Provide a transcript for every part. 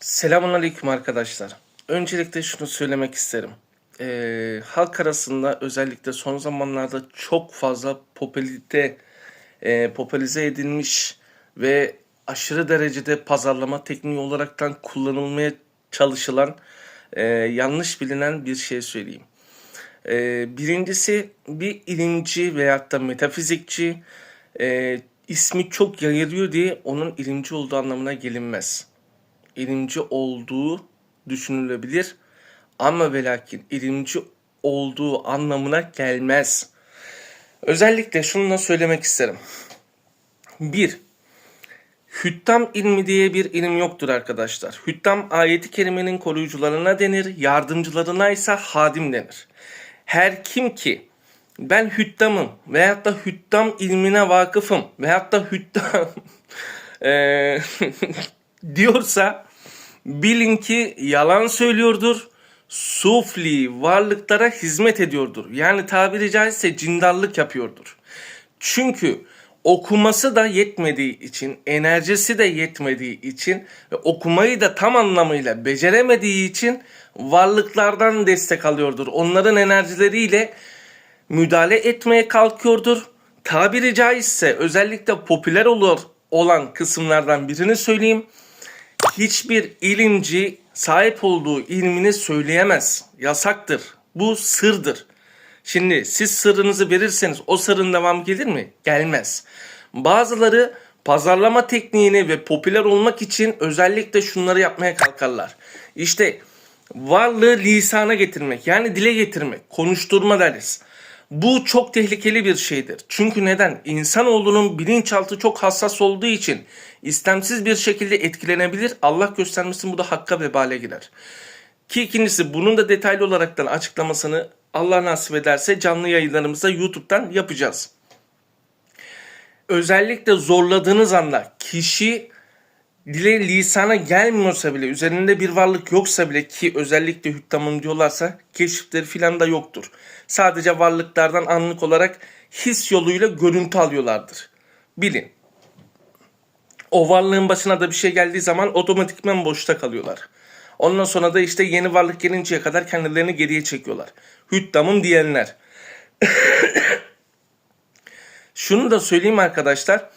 Selamun Aleyküm arkadaşlar. Öncelikle şunu söylemek isterim. Ee, halk arasında özellikle son zamanlarda çok fazla popülarite, e, popülize edilmiş ve aşırı derecede pazarlama tekniği olaraktan kullanılmaya çalışılan e, yanlış bilinen bir şey söyleyeyim. Ee, birincisi bir ilimci veyahut da metafizikçi e, ismi çok yayılıyor diye onun ilimci olduğu anlamına gelinmez ilimci olduğu düşünülebilir. Ama ve lakin ilimci olduğu anlamına gelmez. Özellikle şunu da söylemek isterim. Bir, Hüttam ilmi diye bir ilim yoktur arkadaşlar. Hüttam ayeti kerimenin koruyucularına denir, yardımcılarına ise hadim denir. Her kim ki ben hüttamım veyahut da hüttam ilmine vakıfım veyahut da hüttam diyorsa bilin ki yalan söylüyordur. Sufli varlıklara hizmet ediyordur. Yani tabiri caizse cindarlık yapıyordur. Çünkü okuması da yetmediği için, enerjisi de yetmediği için ve okumayı da tam anlamıyla beceremediği için varlıklardan destek alıyordur. Onların enerjileriyle müdahale etmeye kalkıyordur. Tabiri caizse özellikle popüler olur olan kısımlardan birini söyleyeyim. Hiçbir ilimci sahip olduğu ilmini söyleyemez. Yasaktır. Bu sırdır. Şimdi siz sırrınızı verirseniz o sırrın devamı gelir mi? Gelmez. Bazıları pazarlama tekniğini ve popüler olmak için özellikle şunları yapmaya kalkarlar. İşte varlığı lisana getirmek yani dile getirmek, konuşturma deriz. Bu çok tehlikeli bir şeydir. Çünkü neden? İnsanoğlunun bilinçaltı çok hassas olduğu için istemsiz bir şekilde etkilenebilir. Allah göstermesin bu da hakka vebale girer. Ki ikincisi bunun da detaylı olaraktan açıklamasını Allah nasip ederse canlı yayınlarımızda YouTube'dan yapacağız. Özellikle zorladığınız anda kişi dile lisana gelmiyorsa bile üzerinde bir varlık yoksa bile ki özellikle hüttamın diyorlarsa keşifleri filan da yoktur. Sadece varlıklardan anlık olarak his yoluyla görüntü alıyorlardır. Bilin. O varlığın başına da bir şey geldiği zaman otomatikman boşta kalıyorlar. Ondan sonra da işte yeni varlık gelinceye kadar kendilerini geriye çekiyorlar. Hüttamım diyenler. Şunu da söyleyeyim arkadaşlar.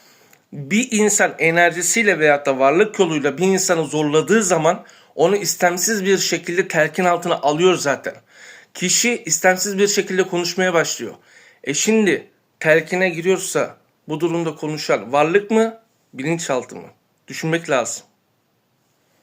Bir insan enerjisiyle veyahut da varlık yoluyla bir insanı zorladığı zaman onu istemsiz bir şekilde telkin altına alıyor zaten. Kişi istemsiz bir şekilde konuşmaya başlıyor. E şimdi telkine giriyorsa bu durumda konuşan varlık mı, bilinçaltı mı? Düşünmek lazım.